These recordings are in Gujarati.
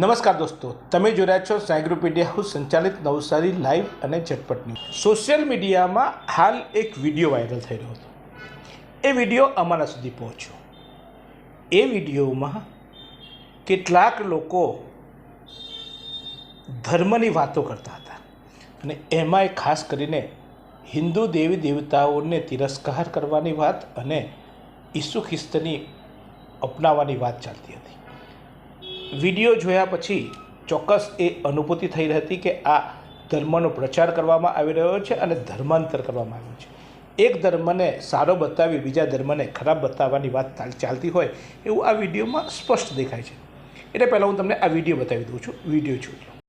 નમસ્કાર દોસ્તો, તમે જોઈ રહ્યા છો સાયગ્રોપીડિયા હાઉસ સંચાલિત નવસારી લાઈવ અને ઝટપટ ન્યૂઝ. સોશિયલ મીડિયામાં હાલ એક વીડિયો વાયરલ થઈ રહ્યો હતો. એ વીડિયો અમારા સુધી પહોંચ્યો. એ વિડીયોમાં કેટલાક લોકો ધર્મની વાતો કરતા હતા અને એમાંય ખાસ કરીને હિન્દુ દેવી દેવતાઓને તિરસ્કાર કરવાની વાત અને ઈસુ ખ્રિસ્તની અપનાવવાની વાત ચાલતી હતી. વીડિયો જોયા પછી ચોક્કસ એ અનુભૂતિ થઈ રહી હતી કે આ ધર્મનો પ્રચાર કરવામાં આવી રહ્યો છે અને ધર્માંતર કરવામાં આવ્યું છે. એક ધર્મને સારો બતાવી, બીજા ધર્મને ખરાબ બતાવવાની વાત ચાલતી હોય એવું આ વિડીયોમાં સ્પષ્ટ દેખાય છે. એટલે પહેલાં હું તમને આ વીડિયો બતાવી દઉં છું, વીડિયો જોઈ લો.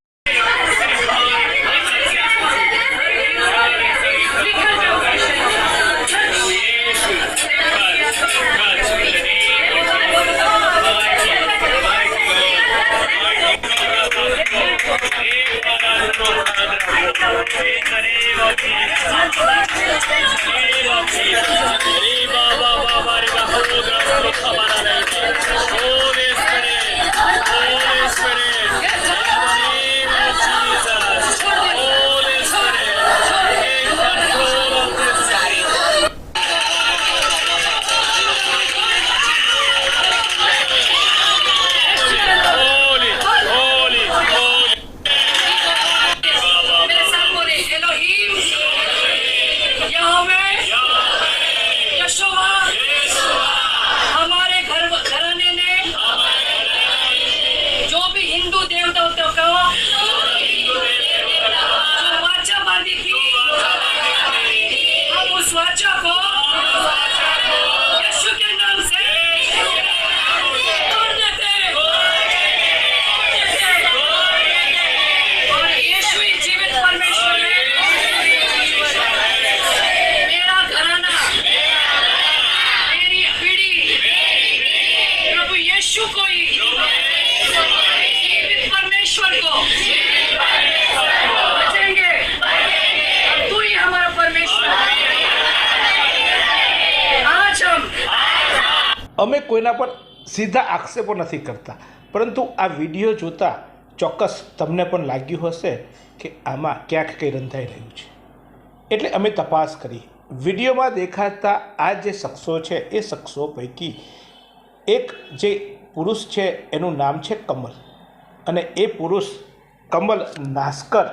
Holy Spirit, Holy Spirit. અમે કોઈના પર સીધા આક્ષેપો નથી કરતા. પરંતુ આ વીડિયો જોતાં ચોક્કસ તમને પણ લાગ્યું હશે કે આમાં ક્યાંક કંઈ રંધાઈ રહ્યું છે. એટલે અમે તપાસ કરી. વિડીયોમાં દેખાતા આ જે શખ્સો છે, એ શખ્સો પૈકી એક જે પુરુષ છે, એનું નામ છે કમલ. અને એ પુરુષ કમલ નાસ્કર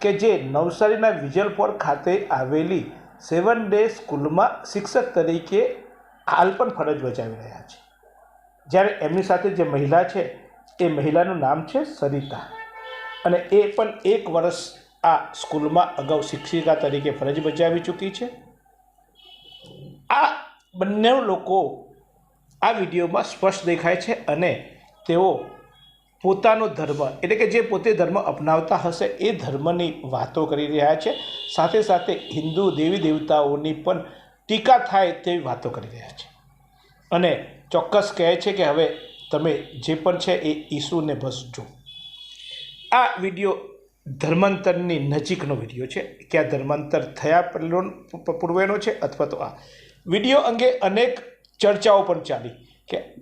કે જે નવસારીના વિજલપોર ખાતે આવેલી સેવન ડે સ્કૂલમાં શિક્ષક તરીકે હાલ પણ ફરજ બજાવી રહ્યા છે. જ્યારે એમની સાથે જે મહિલા છે, એ મહિલાનું નામ છે સરિતા. અને એ પણ એક વર્ષ આ સ્કૂલમાં અગાઉ શિક્ષિકા તરીકે ફરજ બજાવી ચૂકી છે. આ બંને લોકો આ વિડીયોમાં સ્પષ્ટ દેખાય છે અને તેઓ પોતાનો ધર્મ, એટલે કે જે પોતે ધર્મ અપનાવતા હશે એ ધર્મની વાતો કરી રહ્યા છે. સાથે સાથે હિન્દુ દેવી દેવતાઓની પણ ટીકા થાય તેવી વાતો કરી રહ્યા છે. અને ચોક્કસ કહે છે કે હવે તમે જે પણ છે એ ઈસુને ભસજો આ વીડિયો ધર્માંતરની નજીકનો વીડિયો છે. કે આ ધર્માંતર થયા પૂર્વેનો છે અથવા તો આ. વીડિયો અંગે અનેક ચર્ચાઓ પણ ચાલી કે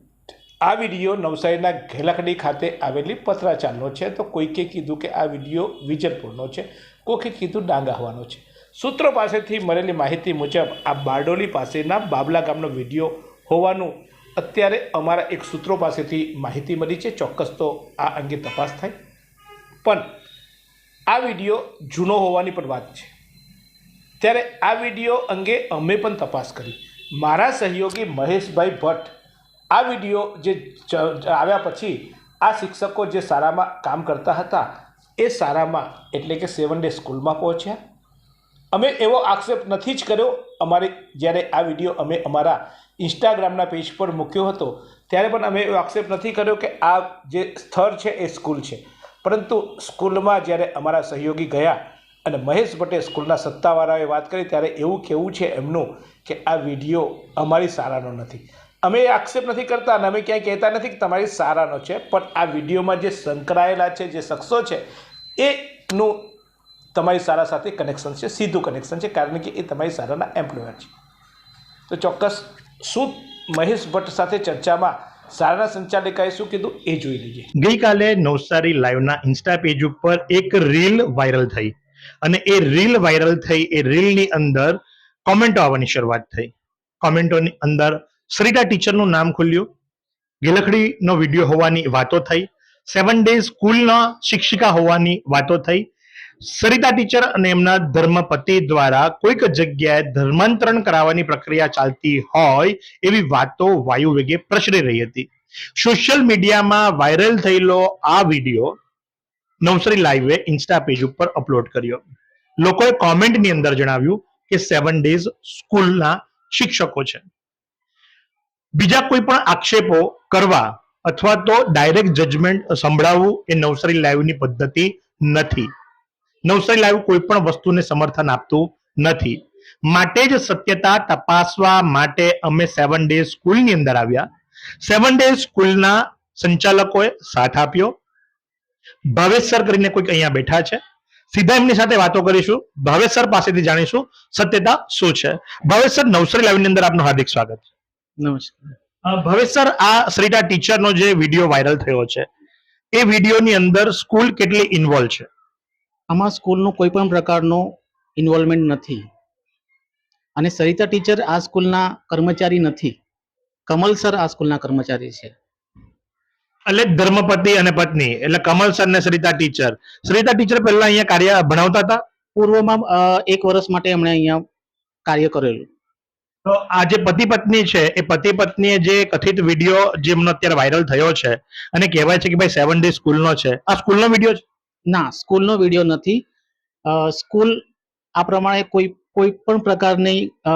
આ વીડિયો નવસારીના ઘેલાકડી ખાતે આવેલી પત્રાચારનો છે. તો કોઈકે કીધું કે આ વીડિયો વિજયપુરનો છે. કોઈકે કીધું ડાંગા હોવાનો છે. સૂત્રો પાસેથી મળેલી માહિતી મુજબ આ બારડોલી પાસેના બાબલા ગામનો વીડિયો હોવાનું અત્યારે અમારા એક સૂત્રો પાસેથી માહિતી મળી છે. ચોક્કસ તો આ અંગે તપાસ થાય. પણ આ વીડિયો જૂનો હોવાની પણ વાત છે. ત્યારે આ વીડિયો અંગે અમે પણ તપાસ કરી. મારા સહયોગી મહેશભાઈ ભટ્ટ આ વીડિયો જે આવ્યા પછી આ શિક્ષકો જે શાળામાં કામ કરતા હતા, એ શાળામાં એટલે કે સેવન ડે સ્કૂલમાં પહોંચ્યા. અમે એવો આક્ષેપ નથી જ કર્યો. અમારે જ્યારે આ વીડિયો અમે અમારા ઇન્સ્ટાગ્રામના પેજ પર મૂક્યો હતો, ત્યારે પણ અમે એવો આક્ષેપ નથી કર્યો કે આ જે સ્થળ છે એ સ્કૂલ છે. પરંતુ સ્કૂલમાં જ્યારે અમારા સહયોગી ગયા અને મહેશ ભટ્ટે સ્કૂલના સત્તાવાળાએ વાત કરી, ત્યારે એવું કહેવું છે એમનું કે આ વીડિયો અમારી શાળાનો નથી. અમે એ આક્ષેપ નથી કરતા અને અમે ક્યાંય કહેતા નથી કે તમારી શાળાનો છે, પણ આ વિડીયોમાં જે સંકળાયેલા છે, જે શખ્સો છે, એનું તમારી સારા સાથે કનેક્શન છે, સીધું કનેક્શન છે, કારણ કે એ તમારી સારાના એમ્પ્લોયર છે. તો ચોક્કસ શું મહેશ ભટ્ટ સાથે ચર્ચામાં સારાના સંચાલિકાએ શું કીધું એ જોઈ લઈએ. ગઈકાલે નવસારી લાઈવના ઇન્સ્ટા પેજ ઉપર એક રીલ વાયરલ થઈ. અને એ રીલ વાયરલ થઈ, એ રીલની અંદર કોમેન્ટો આવવાની શરૂઆત થઈ. કોમેન્ટોની અંદર સરિતા ટીચરનું નામ ખુલ્યું. ગેલખડીનો વીડિયો હોવાની વાતો થઈ. સેવન ડેઝ સ્કૂલના શિક્ષિકા હોવાની વાતો થઈ. સરિતા ટીચર અને એમના ધર્મપતિ દ્વારા કોઈક જગ્યાએ ધર્માંતરણ કરાવવાની પ્રક્રિયા ચાલતી હોય એવી વાતો વાયુ વેગે પ્રસરી રહી હતી. સોશિયલ મીડિયામાં વાયરલ થયેલો આ વીડિયો નવસરી લાઈવે ઇન્સ્ટા પેજ ઉપર અપલોડ કર્યો. લોકોએ કોમેન્ટની અંદર જણાવ્યું કે સેવન ડેઝ સ્કૂલના શિક્ષકો છે. બીજા કોઈ પણ આક્ષેપો કરવા અથવા તો ડાયરેક્ટ જજમેન્ટ સંભળાવવું એ નવસારી લાઈવની પદ્ધતિ નથી. નવસારી લાઈવ કોઈ પણ વસ્તુને સમર્થન આપતું નથી. માટે જ સત્યતા તપાસવા માટે અમે સેવન ડે સ્કૂલની અંદર આવ્યા. સેવન ડે સ્કૂલના સંચાલકોએ સાથ આપ્યો. ભાવેશ સર કરીને કોઈક અહીંયા બેઠા છે. સીધા એમની સાથે વાતો કરીશું. ભાવેશ સર પાસેથી જાણીશું સત્યતા શું છે. ભાવેશ સર નવસારી લાઈવની અંદર આપનું હાર્દિક સ્વાગત. છે નમસ્કાર સર આ સરિતા ટીચરનો જે વીડિયો વાયરલ થયો છે એ વિડીયોની અંદર સ્કૂલ કેટલી ઇન્વોલ્વ છે? આમાં સ્કૂલનું કોઈ પણ પ્રકારનો ઇન્વોલ્વમેન્ટ નથી. અને સરિતા ટીચર આ સ્કૂલના કર્મચારી નથી. કમલ સર આ સ્કૂલના કર્મચારી છે. એટલે ધર્મપતિ અને પત્ની એટલે કમલ સર ને સરિતા ટીચર સરિતા ટીચર પહેલા અહીંયા કાર્ય ભણાવતા હતા? પૂર્વમાં એક વર્ષ માટે એમણે અહીંયા કાર્ય કરેલું. તો આ જે પતિ પત્ની છે એ પતિ પત્નીએ જે કથિત વીડિયો જેમનો અત્યારે વાયરલ થયો છે અને કહેવાય છે કે ભાઈ સેવન ડે સ્કૂલનો છે. આ સ્કૂલનો વીડિયો છે? ના સ્કૂલનો વીડિયો નથી. સ્કૂલ આ પ્રમાણે કોઈ કોઈ પણ પ્રકારની અ,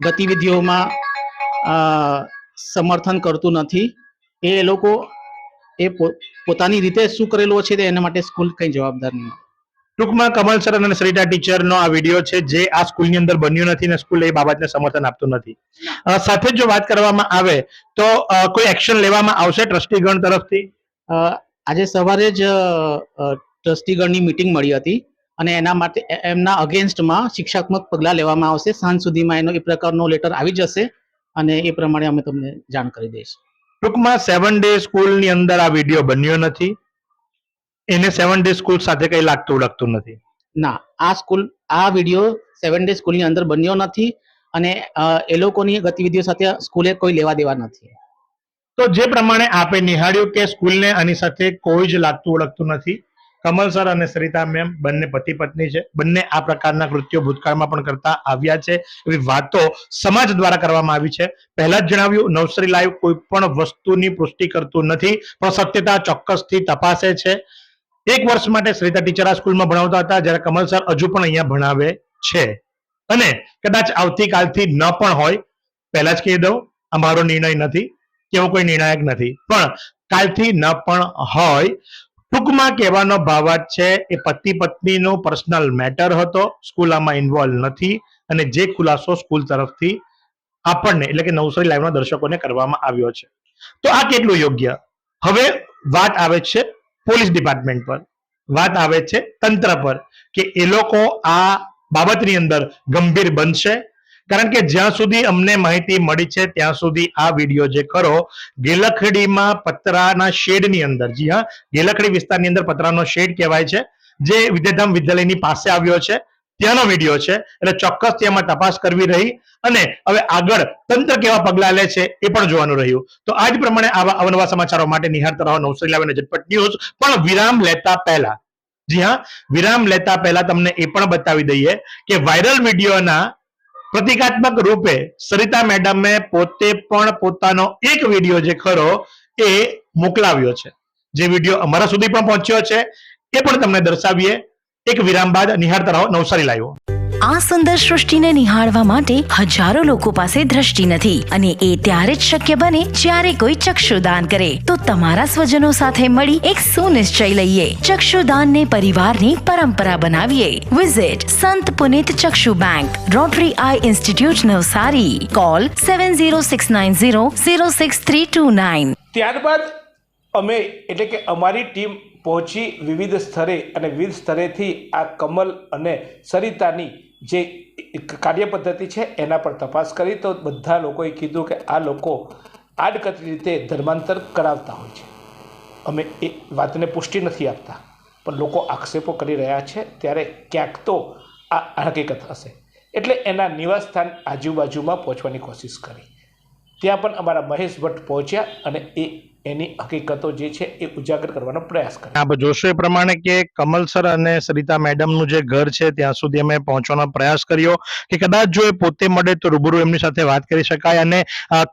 ગતિવિધિઓમાં અ, સમર્થન કરતું નથી. એ લોકો એ પોતાની રીતે શું કરેલું છે તે એના માટે સ્કૂલ કંઈ જવાબદાર નહીં ટૂંકમાં કમલ સર અને સરિતા ટીચરનો આ વીડિયો છે જે આ સ્કૂલની અંદર બન્યો નથી અને સ્કૂલ એ બાબતને સમર્થન આપતું નથી. સાથે જ વાત કરવામાં આવે તો કોઈ એક્શન લેવામાં આવશે ટ્રસ્ટીગણ તરફથી? આજે સવારે જ ટ્રસ્ટીગણની મિટિંગ મળી હતી અને એના માટે એમના અગેન્સ્ટમાં શિક્ષાત્મક પગલાં લેવામાં આવશે. સાંજ સુધીમાં એનો એ પ્રકારનો લેટર આવી જશે અને એ પ્રમાણે અમે તમને જાણ કરી દઈશું. ટૂંકમાં સેવન ડે સ્કૂલની અંદર આ વીડિયો બન્યો નથી. એને સેવન ડે સ્કૂલ સાથે કંઈ લાગતું લાગતું નથી? ના આ સ્કૂલ આ વીડિયો સેવન ડે સ્કૂલની અંદર બન્યો નથી અને એ લોકોની ગતિવિધિઓ સાથે સ્કૂલે કોઈ લેવા દેવા નથી. તો જે પ્રમાણે આપે નિહાળ્યું કે સ્કૂલને આની સાથે કોઈ જ લાગતું ઓળખતું નથી. કમલ સર અને સરિતા મેમ બંને પતિ પત્ની છે. બંને આ પ્રકારના કૃત્યો ભૂતકાળમાં પણ કરતા આવ્યા છે. એવી વાતો સમાજ દ્વારા કરવામાં આવી છે. પહેલા જ જણાવ્યું, નવસરી લાઈવ કોઈ પણ વસ્તુની પુષ્ટિ કરતું નથી, પણ સત્યતા ચોક્કસથી તપાસે છે. એક વર્ષ માટે સરિતા ટીચર આ સ્કૂલમાં ભણાવતા હતા, જ્યારે કમલ સર હજુ પણ અહીંયા ભણાવે છે. અને કદાચ આવતીકાલથી ન પણ હોય, પહેલા જ કહી દઉં અમારો નિર્ણય નથી. એવો કોઈ નિર્ણાયક નથી. પણ કાલથી ન પણ હોય. ટૂંકમાં કહેવાનો ભાવાર્થ છે, એ પતિ પત્નીનો પર્સનલ મેટર હતો. સ્કૂલ આમાં ઇન્વોલ્વ નથી. અને જે ખુલાસો સ્કૂલ તરફથી આપણને, એટલે કે નવસારી લાઈવના દર્શકોને કરવામાં આવ્યો છે. તો આ કેટલું યોગ્ય? હવે વાત આવે છે પોલીસ ડિપાર્ટમેન્ટ પર. વાત આવે છે તંત્ર પર કે એ લોકો આ બાબતની અંદર ગંભીર બનશે. કારણ કે જ્યાં સુધી અમને માહિતી મળી છે, ત્યાં સુધી આ વીડિયો જે ખરો, ગેલખડીમાં પતરાના શેડની અંદર, જી હા, ગેલખડી વિસ્તારની અંદર પતરાનો શેડ કહેવાય છે, જે વિદ્યાધામ વિદ્યાલયની પાસે આવ્યો છે, ત્યાંનો વીડિયો છે, એટલે ચોક્કસ તેમાં તપાસ કરવી રહી, અને હવે આગળ તંત્ર કેવા પગલા લે છે એ પણ જોવાનું રહ્યું. તો આજ પ્રમાણે આવા અવનવા સમાચારો માટે નિહાળતા રહો નવસરી લાવીને ઝટપટ ન્યૂઝ, પણ વિરામ લેતા પહેલા, જી હા, વિરામ લેતા પહેલા તમને એ પણ બતાવી દઈએ કે વાયરલ વિડીયોના પ્રતિકાત્મક રૂપે સરિતા મેડમે પોતે પણ પોતાનો એક વીડિયો જે ખરો એ મોકલાવ્યો છે. જે વીડિયો અમારા સુધી પણ પહોંચ્યો છે. એ પણ તમને દર્શાવીએ. એક વિરામ બાદ નિહાળતા રહો. નવસારી લાઈવ. આ સુંદર સૃષ્ટિને નિહાળવા માટે હજારો લોકો પાસે દ્રષ્ટિ નથી અને એ ત્યારે જ શક્ય બને જ્યારે કોઈ ચક્ષુદાન કરે. તો તમારા સ્વજનો સાથે મળી એક સુનિશ્ચય લઈએ. ચક્ષુદાનને પરિવારની પરંપરા બનાવીએ. Visit Sant Punit Chakshu bank rotary eye institute Navsari. Call seven zero six nine zero zero six three two nine ત્યારબાદ અમે એટલે કે અમારી ટીમ પહોંચી વિવિધ સ્તરે અને વિવિધ સ્તરેથી આ કમલ અને સરિતાની જે કાર્ય પદ્ધતિ છે, એના પર તપાસ કરી તો બધા લોકોએ કીધું કે આ લોકો આડકતરી રીતે ધર્માંતર કરાવતા હોય છે. અમે એ વાતને પુષ્ટિ નથી આપતા, પણ લોકો આક્ષેપો કરી રહ્યા છે, ત્યારે ક્યાંક તો આ હકીકત હશે. એટલે એના નિવાસસ્થાન આજુબાજુમાં પહોંચવાની કોશિશ કરી. ત્યાં પણ અમારા મહેશ ભટ્ટ પહોંચ્યા અને એ એની હકીકતો જે છે એ ઉજાગર કરવાનો પ્રયાસ કરે. આપ જોશો એ પ્રમાણે કે કમલ સર અને સરિતા મેડમનું જે ઘર છે, ત્યાં સુધી અમે પહોંચવાનો પ્રયાસ કર્યો કે કદાચ જો એ પોતે મળે તો રૂબરૂ એમની સાથે વાત કરી શકાય અને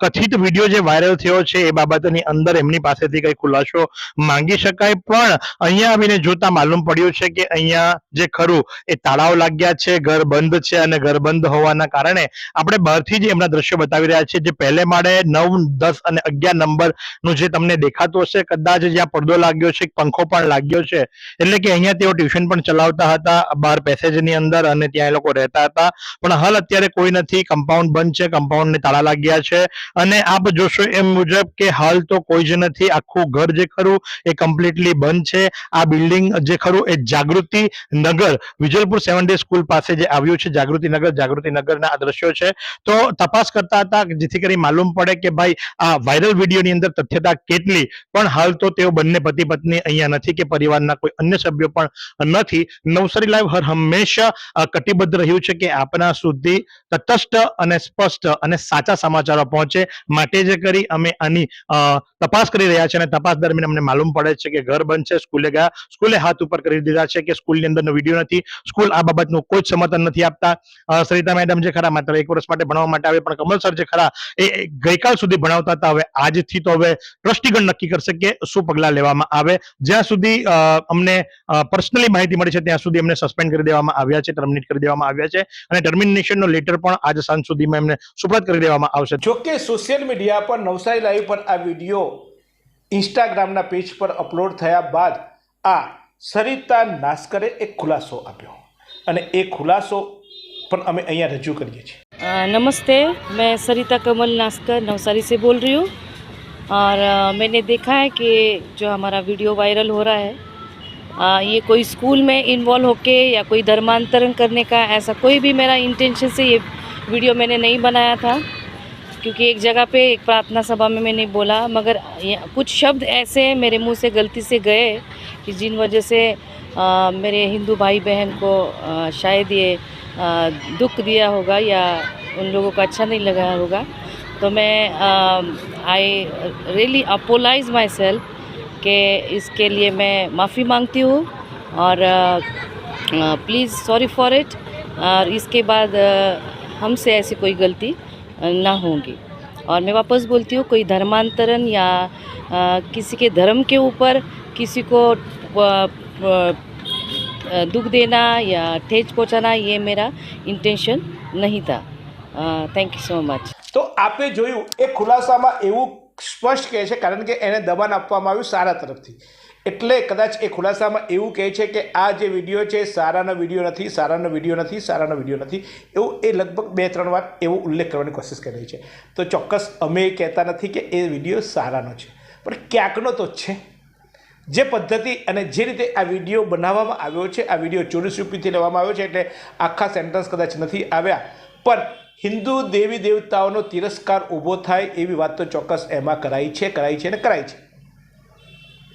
કથિત વીડિયો જે વાયરલ થયો છે એ બાબતની અંદર એમની પાસેથી કઈ ખુલાસો માંગી શકાય. પણ અહીંયા આવીને જોતા માલુમ પડ્યું છે કે અહીંયા જે ખરું એ તાળાવ લાગ્યા છે, ઘર બંધ છે અને ઘર બંધ હોવાના કારણે આપણે બહારથી જ એમના દ્રશ્યો બતાવી રહ્યા છીએ. જે પહેલે માળે નવ, દસ અને અગિયાર નંબરનું જે તમને દેખાતું હશે, કદાચ જ્યાં પડદો લાગ્યો છે પંખો પણ લાગ્યો છે. એટલે કે અહીંયા તેઓ ટ્યુશન પણ ચલાવતા હતા બહાર પેસેજની અંદર અને ત્યાં એ લોકો રહેતા હતા. પણ હાલ અત્યારે કોઈ નથી કમ્પાઉન્ડ બંધ છે કમ્પાઉન્ડને તાળા લાગ્યા છે. અને આપ જોશો એમ મુજબ કે હાલ તો કોઈ જ નથી, આખું ઘર જે ખરું એ કમ્પ્લીટલી બંધ છે. આ બિલ્ડિંગ જે ખરું એ જાગૃતિ નગર, વિજલપુર સેવન ડે સ્કૂલ પાસે જે આવ્યું છે, જાગૃતિ નગર, જાગૃતિ નગરના આ દ્રશ્યો છે. તો તપાસ કરતા હતા, જેથી કરી માલુમ પડે કે ભાઈ આ વાયરલ વિડીયોની અંદર તથ્યતા કેટલી? પણ હાલ તો તેઓ બંને પતિ પત્ની અહીંયા નથી કે પરિવારના કોઈ અન્ય સભ્યો પણ નથી. નવસારી લાઈવ હર હંમેશા કટિબદ્ધ રહ્યું છે કે આપના સુધી તટસ્થ અને સ્પષ્ટ અને સાચા સમાચારો પહોંચે. માટે જે કરી અમે આની તપાસ કરી રહ્યા છે અને તપાસ દરમિયાન અમને માલુમ પડે છે કે ઘર બંધ છે, સ્કૂલે ગયા. સ્કૂલે હાથ ઉપર કરી દીધા છે કે સ્કૂલની અંદરનો વીડિયો નથી. સ્કૂલ આ બાબતનું કોઈ જ સમર્થન નથી આપતા. સરિતા મેડમ જે ખરા માત્ર એક વર્ષ માટે ભણવા માટે આવે, પણ કમલ સર જે ખરા એ ગઈકાલ સુધી ભણાવતા હતા. હવે આજથી તો હવે ટ્રસ્ટીગણ નક્કી કરશે કે શું પગલાં લેવામાં આવે જ્યાં સુધી અ, અમને પર્સનલી માહિતી મળી છે ત્યાં સુધી એમને સસ્પેન્ડ કરી દેવામાં આવ્યા છે ટર્મિનેટ કરી દેવામાં આવ્યા છે અને ટર્મિનેશનનો લેટર પણ આજ સાંજ સુધીમાં એમને સુપ્રત કરી દેવામાં આવશે જો કે સોશિયલ મીડિયા પર નવસારી લાઈવ પર આ વિડીયો ઇન્સ્ટાગ્રામના પેજ પર અપલોડ થયા બાદ આ સરિતા નાસ્કરે એક ખુલાસો આપ્યો અને એ ખુલાસો પણ અમે અહીંયા રજૂ કરીએ છીએ अ, नमस्ते मैं सरिता कमल नास्कर नवसारी से बोल रही हूँ और मैंने देखा है कि जो हमारा वीडियो वायरल हो रहा है अ, ये कोई स्कूल में इन्वॉल्व होके या कोई धर्मांतरण करने का ऐसा कोई भी मेरा इंटेंशन से ये वीडियो मैंने नहीं बनाया था क्योंकि एक जगह पे एक प्रार्थना सभा में मैंने बोला मगर कुछ शब्द ऐसे मेरे मुँह से गलती से गए कि जिन वजह से अ, मेरे हिंदू भाई बहन को अ, शायद ये दुख दिया होगा या उन लोगों को अच्छा नहीं लगा होगा। तो मैं I really apologise myself के इसके लिए मैं माफ़ी मांगती हूँ और प्लीज़ सॉरी फॉर इट और इसके बाद हमसे ऐसी कोई गलती ना होगी। और मैं वापस बोलती हूँ कोई धर्मांतरण या अ, किसी के धर्म के ऊपर किसी को दुख देना या ठेज पहुँचाना ये मेरा इंटेंशन नहीं था। थैंक यू सो मच તો આપે જોયું, એ ખુલાસામાં એવું સ્પષ્ટ કહે છે, કારણ કે એને દબાણ આપવામાં આવ્યું સારા તરફથી. એટલે કદાચ એ ખુલાસામાં એવું કહે છે કે આ જે વીડિયો છે, સારાનો વીડિયો નથી, સારાનો વીડિયો નથી, સારાનો વીડિયો નથી, એવું એ લગભગ બે, ત્રણ વાર એવો ઉલ્લેખ કરવાની કોશિશ કરી છે. તો ચોક્કસ અમે કહેતા નથી કે એ વીડિયો સારાનો છે. પણ ક્યાંકનો તો છે. જે પદ્ધતિ અને જે રીતે આ વીડિયો બનાવવામાં આવ્યો છે, આ વીડિયો ચોવીસ રૂપિયાથી લેવામાં આવ્યો છે, એટલે આખા સેન્ટેન્સ કદાચ નથી આવ્યા. પણ હિન્દુ દેવી દેવતાઓનો તિરસ્કાર ઊભો થાય એવી વાત તો ચોક્કસ એમાં કરાઈ છે કરાઈ છે અને કરાઈ છે.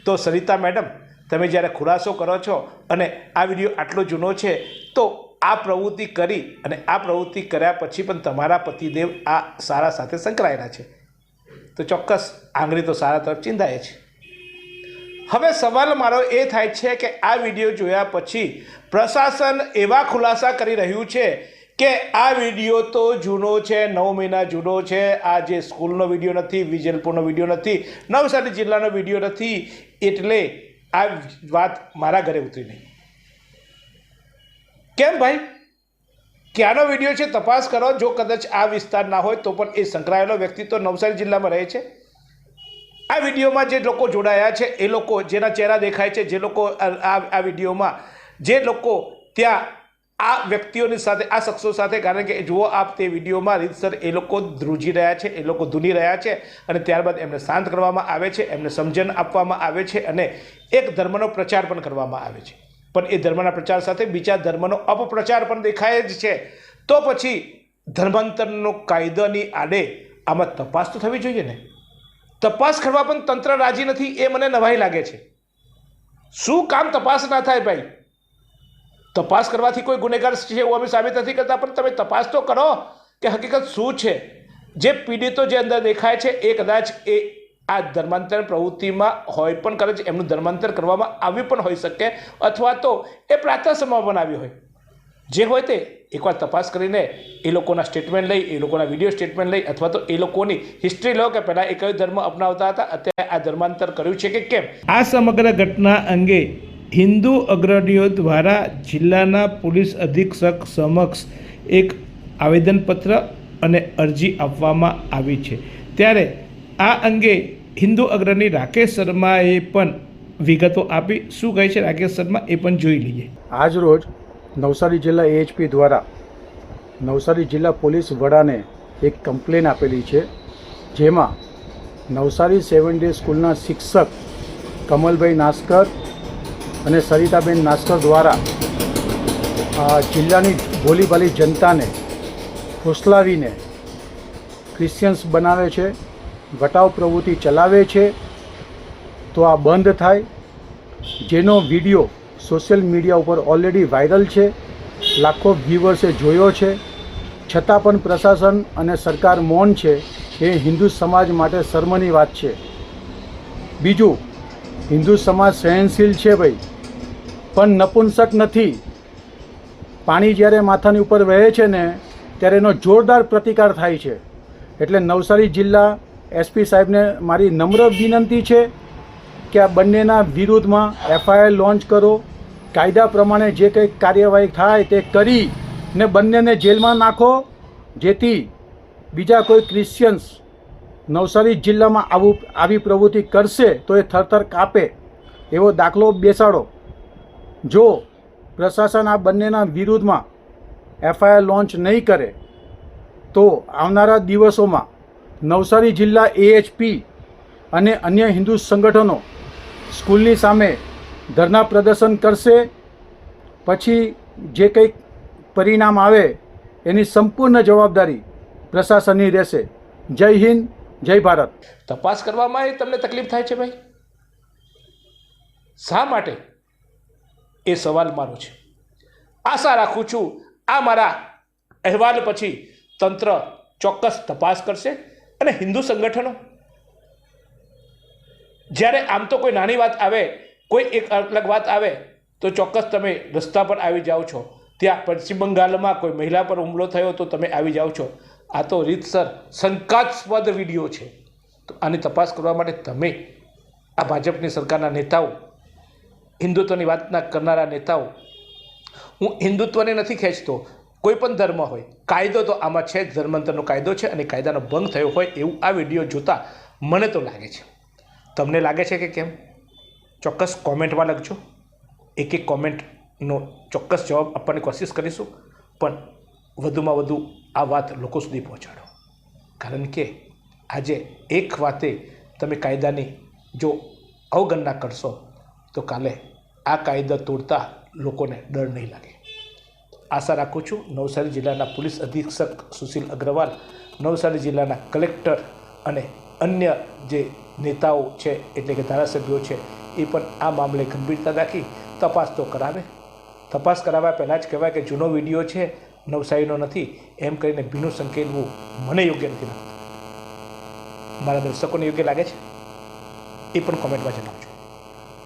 તો સરિતા મેડમ, તમે જ્યારે ખુલાસો કરો છો અને આ વીડિયો આટલો જૂનો છે, તો આ પ્રવૃત્તિ કરી અને આ પ્રવૃત્તિ કર્યા પછી પણ તમારા પતિદેવ આ સારા સાથે સંકળાયેલા છે. તો ચોક્કસ આંગળી તો સારા તરફ ચિંતાય છે. હવે સવાલ મારો એ થાય છે કે આ વીડિયો જોયા પછી પ્રશાસન એવા ખુલાસા કરી રહ્યું છે કે આ વીડિયો તો જૂનો છે, નવ મહિના જૂનો છે. આ જે સ્કૂલનો વીડિયો નથી, વિજલપુરનો વીડિયો નથી, નવસારી જિલ્લાનો વીડિયો નથી, એટલે આ વાત મારા ઘરે ઉતરી નહીં. કેમ ભાઈ? ક્યાંનો વીડિયો છે તપાસ કરો. જો કદાચ આ વિસ્તાર ના હોય તો પણ એ સંકળાયેલો વ્યક્તિ તો નવસારી જિલ્લામાં રહે છે. આ વિડીયોમાં જે લોકો જોડાયા છે, એ લોકો જેના ચહેરા દેખાય છે, જે લોકો આ વિડીયોમાં જે લોકો ત્યાં આ વ્યક્તિઓની સાથે, આ શખ્સો સાથે, કારણ કે જુઓ આપ તે વિડીયોમાં રીતસર એ લોકો ધ્રુજી રહ્યા છે, એ લોકો ધૂની રહ્યા છે અને ત્યારબાદ એમને શાંત કરવામાં આવે છે, એમને સમજણ આપવામાં આવે છે અને એક ધર્મનો પ્રચાર પણ કરવામાં આવે છે. પણ એ ધર્મના પ્રચાર સાથે બીજા ધર્મનો અપપ્રચાર પણ દેખાય જ છે. તો પછી ધર્માંતરનો કાયદાની આડે આમાં તપાસ તો થવી જોઈએ ને? તપાસ કરવા પણ તંત્ર રાજી નથી, એ મને નવાઈ લાગે છે. શું કામ તપાસ ના થાય ભાઈ? તપાસ કરવાથી કોઈ ગુનેગાર છે એવું અમે સાબિત નથી કરતા, પણ તમે તપાસ તો કરો કે હકીકત શું છે. જે પીડિતો જે અંદર દેખાય છે એ કદાચ એ આ ધર્માંતર પ્રવૃત્તિમાં હોય પણ છે એમનું ધર્માંતર કરવામાં આવ્યું પણ હોઈ શકે, અથવા તો એ પ્રાર્થના પણ આવ્યું હોય. જે હોય તે એકવાર તપાસ કરીને એ લોકોના સ્ટેટમેન્ટ લઈ, એ લોકોના વીડિયો સ્ટેટમેન્ટ લઈ, અથવા તો એ લોકોની હિસ્ટ્રી લો કે પહેલાં એ કયો ધર્મ અપનાવતા હતા, અત્યારે આ ધર્માંતર કર્યું છે કે કેમ? આ સમગ્ર ઘટના અંગે હિન્દુ અગ્રણીઓ દ્વારા જિલ્લાના પોલીસ અધિક્ષક સમક્ષ એક આવેદનપત્ર અને અરજી આપવામાં આવી છે. ત્યારે આ અંગે હિન્દુ અગ્રણી રાકેશ શર્માએ પણ વિગતો આપી. શું કહે છે રાકેશ શર્મા? એ પણ જોઈ લઈએ. આજ રોજ નવસારી જિલ્લા એએચપી દ્વારા નવસારી જિલ્લા પોલીસ વડાને એક કમ્પ્લેન આપેલી છે, જેમાં નવસારી સેવન ડે સ્કૂલના શિક્ષક કમલભાઈ નાસ્કર અને સરિતાબેન નાસ્કર દ્વારા જિલ્લાની ભોલીભાલી જનતાને ફોસલાવીને ક્રિશ્ચિયન્સ બનાવે છે ઘટાવ પ્રવૃત્તિ ચલાવે છે, તો આ બંધ થાય. જેનો વીડિયો સોશિયલ મીડિયા ઉપર ઓલરેડી વાયરલ છે, લાખો વ્યુઅર્સે જોયો છે. છતાં પણ પ્રશાસન અને સરકાર મૌન છે, એ હિન્દુ સમાજ માટે શર્મની વાત છે. બીજું, હિન્દુ સમાજ સહનશીલ છે ભાઈ. પણ નપુંસક નથી. પાણી જ્યારે માથાની ઉપર વહે છે ને, ત્યારે એનો જોરદાર પ્રતિકાર થાય છે. એટલે નવસારી જિલ્લા એસપી સાહેબને મારી નમ્ર વિનંતી છે કે આ બંનેના વિરુદ્ધમાં એફઆઈઆર લોન્ચ કરો. કાયદા પ્રમાણે જે કંઈ કાર્યવાહી થાય તે કરી ને બંનેને જેલમાં નાખો. જેથી બીજા કોઈ ક્રિશ્ચિયન્સ નવસારી જિલ્લામાં આવું આવી પ્રવૃત્તિ કરશે તો એ થરથર કાપે એવો દાખલો બેસાડો. જો પ્રશાસન આ બંનેના વિરુદ્ધમાં એફઆઈઆર લોન્ચ નહીં કરે, તો આવનારા દિવસોમાં નવસારી જિલ્લા એએચપી અને અન્ય હિન્દુ સંગઠનો સ્કૂલની સામે ધરના પ્રદર્શન કરશે. પછી જે કંઈક પરિણામ આવે એની સંપૂર્ણ જવાબદારી પ્રશાસનની રહેશે. જય હિન્દ, જય ભારત. તપાસ કરવામાં તમને તકલીફ થાય છે ભાઈ? શા માટે? એ સવાલ મારો છે. આશા રાખું છું આ મારા અહેવાલ પછી તંત્ર ચોક્કસ તપાસ કરશે અને હિન્દુ સંગઠનો જ્યારે આમ તો કોઈ નાની વાત આવે, કોઈ એક અલગ વાત આવે, તો ચોક્કસ તમે રસ્તા પર આવી જાઓ છો. ત્યાં પશ્ચિમ બંગાળમાં કોઈ મહિલા પર હુમલો થયો તો તમે આવી જાઓ છો. આ તો રીતસર શંકાસ્પદ વીડિયો છે. તો આની તપાસ કરવા માટે તમે આ ભાજપની સરકારના નેતાઓ હિન્દુત્વની વાતના કરનારા નેતાઓ, હું હિન્દુત્વને નથી ખેંચતો. કોઈ પણ ધર્મ હોય, કાયદો તો આમાં છે જ, ધર્માંતરનો કાયદો છે અને કાયદાનો ભંગ થયો હોય એવું આ વીડિયો જોતા મને તો લાગે છે. તમને લાગે છે કે કેમ? ચોક્કસ કોમેન્ટમાં લખજો. એક એક કોમેન્ટનો ચોક્કસ જવાબ આપવાની કોશિશ કરીશું, પણ વધુમાં વધુ આ વાત લોકો સુધી પહોંચાડો. કારણ કે આજે એક વાતે તમે કાયદાની જો અવગણના કરશો, તો કાલે આ કાયદા તોડતા લોકોને ડર નહીં લાગે. આશા રાખું છું નવસારી જિલ્લાના પોલીસ અધિક્ષક સુશીલ અગ્રવાલ, નવસારી જિલ્લાના કલેક્ટર અને અન્ય જે નેતાઓ છે, એટલે કે ધારાસભ્યો છે, એ પણ આ મામલે ગંભીરતા રાખી તપાસ તો કરાવે. તપાસ કરાવ્યા પહેલાં જ કહેવાય કે જૂનો વીડિયો છે, નવસારીનો નથી, એમ કરીને ભીનું સંકેલવું મને યોગ્ય નથી લાગતું. મારા દર્શકોને યોગ્ય લાગે છે? એ પણ કોમેન્ટમાં જણાવજો